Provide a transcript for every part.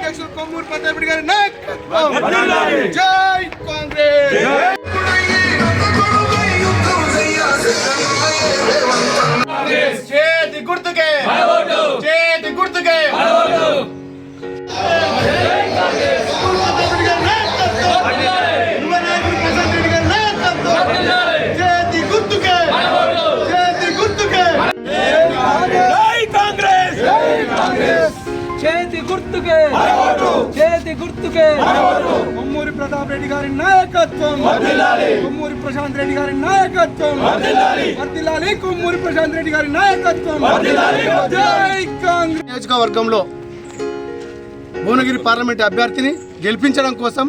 అధ్యక్షులు కొమ్మూరు ప్రతాప్ గారి నాయకత్వం. జై కాంగ్రెస్. గుర్తుకే. చేతి గుర్తుకే. కొమ్మూరి ప్రతాప్ రెడ్డి గారి నాయకత్వం. కొమ్మూరి ప్రశాంత్ రెడ్డి గారి నాయకత్వం. వర్ధిల్లాలి కొమ్మూరి ప్రశాంత్ రెడ్డి గారి నాయకత్వం. జై కాంగ్రెస్. నియోజకవర్గంలో భువనగిరి పార్లమెంట్ అభ్యర్థిని గెలిపించడం కోసం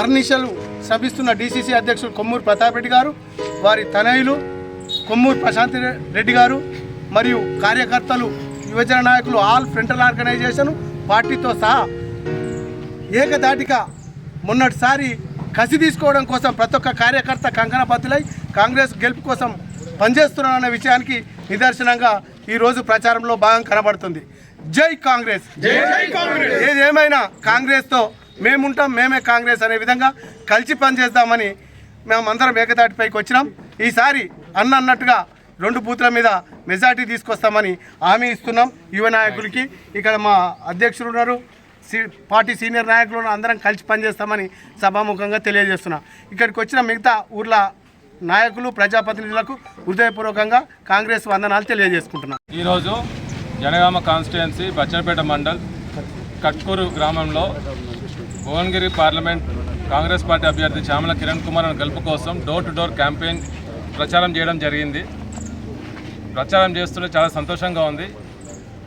అర్నిషలు శ్రమిస్తున్న డీసీసీ అధ్యక్షులు కొమ్మూరు ప్రతాప్ రెడ్డి గారు వారి తనయులు కొమ్మూరు ప్రశాంత్ రెడ్డి గారు మరియు కార్యకర్తలు యువజన నాయకులు ఆల్ ఫ్రంటల్ ఆర్గనైజేషన్ పార్టీతో సహా ఏకదాటిగా మొన్నటిసారి కసి తీసుకోవడం కోసం ప్రతి ఒక్క కార్యకర్త కంకణ బద్దులై కాంగ్రెస్ గెలుపు కోసం పనిచేస్తున్నారన్న విషయానికి నిదర్శనంగా ఈరోజు ప్రచారంలో భాగం కనబడుతుంది. జై కాంగ్రెస్. జై కాంగ్రెస్. ఏదేమైనా కాంగ్రెస్తో మేముంటాం మేమే కాంగ్రెస్ అనే విధంగా కలిసి పనిచేద్దామని మేమందరం ఏకదాటిపైకి వచ్చినాం. ఈసారి అన్న అన్నట్టుగా రెండు బూతుల మీద మెజార్టీ తీసుకొస్తామని హామీ ఇస్తున్నాం యువ నాయకులకి. ఇక్కడ మా అధ్యక్షులు ఉన్నారు. పార్టీ సీనియర్ నాయకులు ఉన్నారు. అందరం కలిసి పనిచేస్తామని సభాముఖంగా తెలియజేస్తున్నాం. ఇక్కడికి వచ్చిన మిగతా ఊర్ల నాయకులు ప్రజాప్రతినిధులకు హృదయపూర్వకంగా కాంగ్రెస్ వందనాలు తెలియజేసుకుంటున్నాం. ఈరోజు జనగామ కాన్స్టిట్యుయెన్సీ బచ్చనపేట మండల్ కట్కూరు గ్రామంలో భువనగిరి పార్లమెంట్ కాంగ్రెస్ పార్టీ అభ్యర్థి చామల కిరణ్ కుమార్ గెలుపు కోసం డోర్ టు డోర్ క్యాంపెయిన్ ప్రచారం చేయడం జరిగింది. ప్రచారం చేస్తుంటే చాలా సంతోషంగా ఉంది.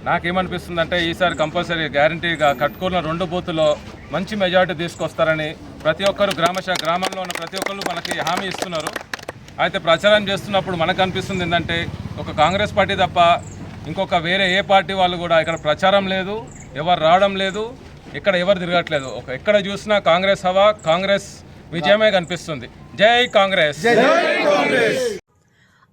నాకేమనిపిస్తుందంటే ఈసారి కంపల్సరీ గ్యారంటీగా కట్టుకున్న రెండు బూతులో మంచి మెజారిటీ తీసుకొస్తారని ప్రతి ఒక్కరు గ్రామశ గ్రామంలో ఉన్న ప్రతి ఒక్కరు మనకి హామీ ఇస్తున్నారు. అయితే ప్రచారం చేస్తున్నప్పుడు మనకు అనిపిస్తుంది ఏంటంటే ఒక కాంగ్రెస్ పార్టీ తప్ప ఇంకొక వేరే ఏ పార్టీ వాళ్ళు కూడా ఇక్కడ ప్రచారం లేదు ఎవరు రావడం లేదు ఇక్కడ ఎవరు తిరగట్లేదు. ఒక ఎక్కడ చూసినా కాంగ్రెస్ హవా కాంగ్రెస్ విజయమే కనిపిస్తుంది. జై Congress!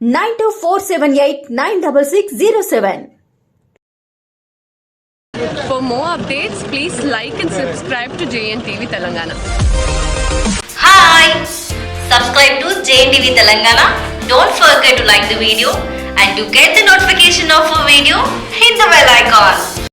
Nine two four seven eight nine double six zero seven For more updates, please like and subscribe to JNTV Telangana. Hi! Subscribe to JNTV Telangana. Don't forget to like the video and to get the notification of a video, hit the bell icon.